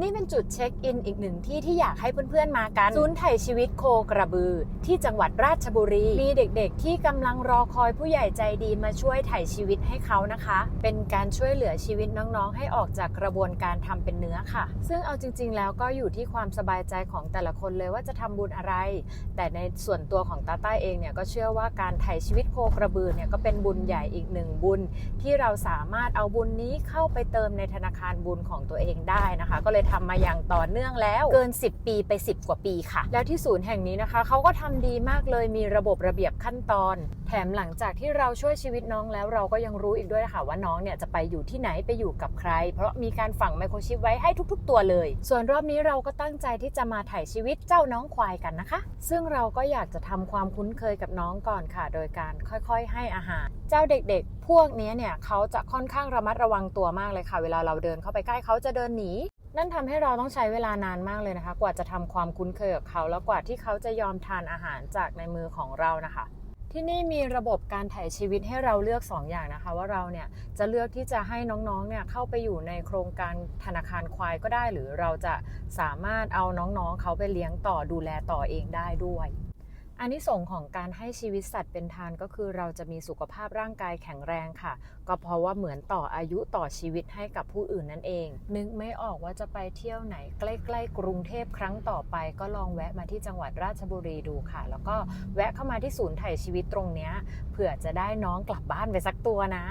นี่เป็นจุดเช็คอินอีกหนึ่งที่ที่อยากให้เพื่อนๆมากัน ศูนย์ไถ่ชีวิตโคกระบือ ที่จังหวัดราชบุรี มีเด็กๆ ที่กำลังรอคอยผู้ใหญ่ใจดีมาช่วยไถ่ชีวิตให้เขานะคะ เป็นการช่วยเหลือชีวิตน้องๆ ให้ออกจากกระบวนการทำเป็นเนื้อค่ะ ซึ่งเอาจริง ๆ แล้วก็อยู่ที่ความสบายใจของแต่ละคนเลยว่าจะทำบุญอะไร แต่ในส่วนตัวของตาต้าเองเนี่ยก็เชื่อว่าการไถ่ชีวิตโคกระบือเนี่ยก็เป็นบุญใหญ่อีกหนึ่งบุญ ที่เราสามารถเอาบุญนี้เข้าไปเติมในธนาคารบุญของตัวเองได้นะคะ ก็เลยทำมาอย่างต่อเนื่องแล้วเกิน 10 ปีไป 10 กว่าปีค่ะ แล้วที่ศูนย์แห่งนี้นะคะเขาก็ทำดีมากเลยมีระบบระเบียบขั้นตอน แถมหลังจากที่เราช่วยชีวิตน้องแล้วเราก็ยังรู้อีกด้วยค่ะว่าน้องเนี่ยจะไปอยู่ที่ไหนไปอยู่กับใคร เพราะมีการฝังไมโครชิปไว้ให้ทุก ๆ ตัวเลย ส่วนรอบนี้เราก็ตั้งใจที่จะมาถ่ายชีวิตเจ้าน้องควายกันนะคะ ซึ่งเราก็อยากจะทำความคุ้นเคยกับน้องก่อนค่ะ โดยการค่อยๆ ให้อาหาร เจ้าเด็กๆ พวกนี้เนี่ยเขาจะค่อนข้างระมัดระวังตัวมากเลยค่ะ เวลาเราเดินเข้าไปใกล้เขาจะเดินหนีนั่นทำให้เราต้องใช้เวลานานมากเลยนะคะ กว่าจะทำความคุ้นเคยกับเขา แล้วกว่าที่เขาจะยอมทานอาหารจากในมือของเรานะคะ ที่นี่มีระบบการถ่ายชีวิตให้เราเลือก 2 อย่างนะคะ ว่าเราเนี่ยจะเลือกที่จะให้น้องๆเนี่ยเข้าไปอยู่ในโครงการธนาคารควายก็ได้ หรือเราจะสามารถเอาน้องๆเขาไปเลี้ยงต่อดูแลต่อเองได้ด้วย อันนี้ส่งของการให้ชีวิตสัตว์เป็นทานก็คือเราจะมีสุขภาพร่างกายแข็งแรงค่ะ ก็เพราะว่าเหมือนต่ออายุต่อชีวิตให้กับผู้อื่นนั่นเอง นึกไม่ออกว่าจะไปเที่ยวไหน ใกล้ๆกรุงเทพครั้งต่อไป ก็ลองแวะมาที่จังหวัดราชบุรีดูค่ะ แล้วก็แวะเข้ามาที่ศูนย์ไถ่ชีวิตตรงเนี้ยเผื่อจะได้น้องกลับบ้านไปสักตัวนะ